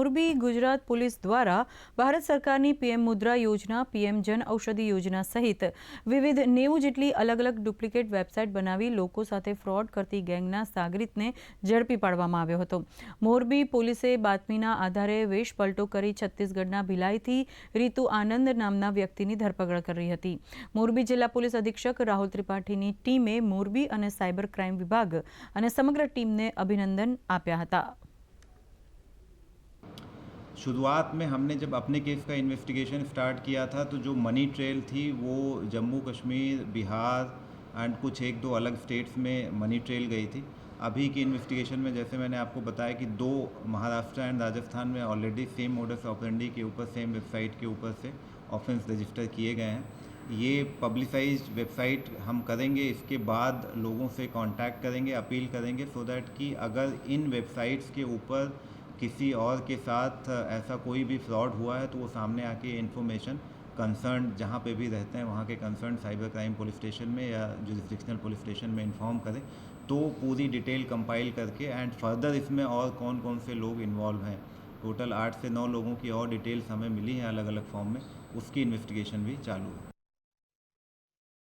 Morbi Gujarat police દ્વારા ભારત સરકારની PM મુદ્રા યોજના, પીએમ જન ઔષધિ યોજના સહિત વિવિધ નેવું જેટલી અલગ અલગ ડુપ્લિકેટ વેબસાઇટ બનાવી લોકો સાથે ફ્રોડ કરતી ગેંગના સાગરીતને ઝડપી પાડવામાં આવ્યો હતો. મોરબી પોલીસે બાતમીના આધારે વેશ પલટો કરી છત્તીસગઢના ભિલાઈથી રીતુ આનંદ નામના વ્યક્તિની ધરપકડ કરી હતી. મોરબી જિલ્લા પોલીસ અધિક્ષક રાહુલ ત્રિપાઠીની ટીમે મોરબી અને સાયબર ક્રાઇમ વિભાગ અને સમગ્ર ટીમને અભિનંદન આપ્યા હતા. शुरुआत में हमने जब अपने केस का इन्वेस्टिगेशन स्टार्ट किया था तो जो मनी ट्रेल थी, वो जम्मू कश्मीर, बिहार एंड कुछ एक दो अलग स्टेट्स में मनी ट्रेल गई थी। अभी की इन्वेस्टिगेशन में जैसे मैंने आपको बताया कि दो महाराष्ट्र एंड राजस्थान में ऑलरेडी सेम मोडस ऑपरेंडी के ऊपर सेम वेबसाइट के ऊपर से ऑफेंस रजिस्टर किए गए हैं। ये पब्लिसाइज वेबसाइट हम करेंगे, इसके बाद लोगों से कांटेक्ट करेंगे अपील करेंगे सो दैट कि अगर इन वेबसाइट्स के ऊपर किसी और के साथ ऐसा कोई भी फ्रॉड हुआ है तो वो सामने आके इन्फॉर्मेशन कंसर्न जहाँ पे भी रहते हैं, वहाँ के concern cyber crime police station में या जुरिस्डिक्शनल पुलिस स्टेशन में इन्फॉर्म करें तो पूरी डिटेल कंपाइल करके एंड फर्दर इसमें और कौन कौन से लोग इन्वॉल्व हैं। टोटल आठ से नौ लोगों की और डिटेल्स हमें मिली हैं अलग अलग फॉर्म में, उसकी इन्वेस्टिगेशन भी चालू है।